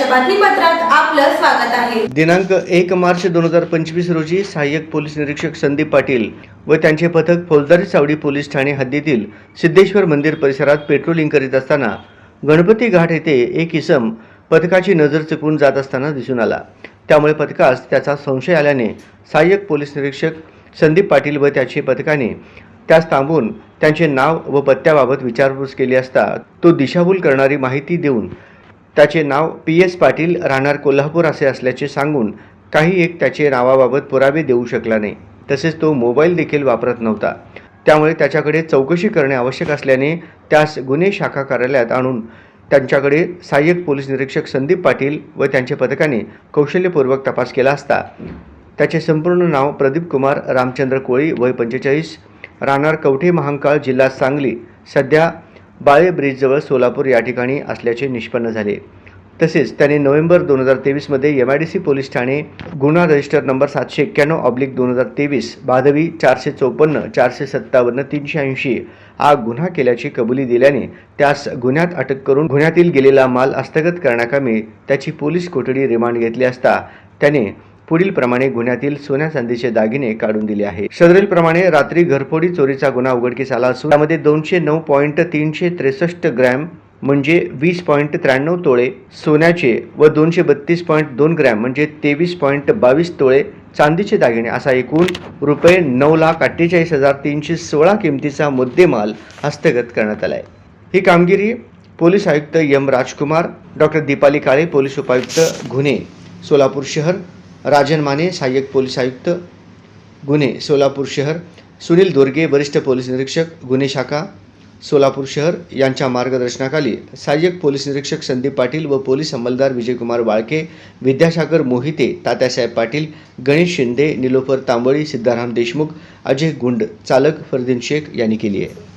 बातमीपत्रात आपलं स्वागत आहे. दिनांक एक मार्च दोन हजार पंचवीस रोजी सहाय्यक पोलीस निरीक्षक संदीप पाटील व त्यांचे पथक फौजदारी चावडी पोलीस ठाणे हद्दीतील सिद्धेश्वर मंदिर परिसरात पेट्रोलिंग करीत असताना गणपती घाट येथे एक इसम पथकाची नजर चुकवून जात असताना दिसून आला. त्यामुळे पथकास त्याचा संशय आल्याने सहाय्यक पोलीस निरीक्षक संदीप पाटील व त्याचे पथकाने त्यास थांबून त्यांचे नाव व पत्त्याबाबत विचारपूस केली असता तो दिशाभूल करणारी माहिती देऊन त्याचे नाव पी एस पाटील राहणार कोल्हापूर असे असल्याचे सांगून काही एक त्याचे नावाबाबत पुरावे देऊ शकला नाही. तसेच तो मोबाईल देखील वापरत नव्हता. त्यामुळे त्याच्याकडे चौकशी करणे आवश्यक असल्याने त्यास गुन्हे शाखा कार्यालयात आणून त्यांच्याकडे सहाय्यक पोलीस निरीक्षक संदीप पाटील व त्यांच्या पथकाने कौशल्यपूर्वक तपास केला असता. त्याचे संपूर्ण नाव प्रदीप कुमार रामचंद्र कोळी वय पंचेचाळीस राहणार कवठे महांकाळ जिल्हा सांगली सध्या बाळे ब्रिजजवळ सोलापूर या ठिकाणी असल्याचे निष्पन्न झाले. तसेच त्याने नोव्हेंबर दोन हजार तेवीसमध्ये M I D C police Thane गुन्हा रजिस्टर नंबर सातशे एक्क्याण्णव ऑब्लिक दोन हजार तेवीस बाधवी चारशे चौपन्न चारशे सत्तावन्न तीनशे ऐंशी हा गुन्हा केल्याची कबुली दिल्याने त्यास गुन्ह्यात अटक करून गुन्ह्यातील गेलेला माल हस्तगत करण्याकामी त्याची पोलीस कोठडी रिमांड घेतली असता त्याने पुढील प्रमाणे गुन्ह्यातील सोन्या चांदीचे दागिने काढून दिले आहे सदरील प्रमाणे रात्री घरफोडी चोरीचा गुन्हा उघडकीस आला असून त्यामध्ये दोनशे नऊ पॉईंट तीनशे त्रेसष्ट ग्रॅम म्हणजे वीस पॉईंट त्र्याण्णव तोळे सोन्याचे व दोनशे बत्तीस पॉईंट दोन ग्रॅम म्हणजे तेवीस पॉईंट बावीस तोळे चांदीचे दागिने. असा एकूण रुपये नऊ लाख अठ्ठेचाळीस हजार तीनशे सोळा किमतीचा मुद्देमाल हस्तगत करण्यात आला आहे ही कामगिरी पोलीस आयुक्त M Rajkumar doctor Deepali Kale police उपायुक्त गुन्हे सोलापूर शहर राजन माने सहाय्यक पोलीस आयुक्त गुन्हे सोलापूर शहर सुनील दोरगे वरिष्ठ पोलीस निरीक्षक गुन्हे शाखा सोलापूर शहर यांच्या मार्गदर्शनाखाली सहाय्यक पोलीस निरीक्षक संदीप पाटील व पोलीस अंमलदार विजयकुमार बाळके विद्यासागर मोहिते तात्यासाहेब पाटील गणेश शिंदे निलोफर तांबळी सिद्धाराम देशमुख अजय गुंड चालक फरदीन शेख यांनी केली आहे.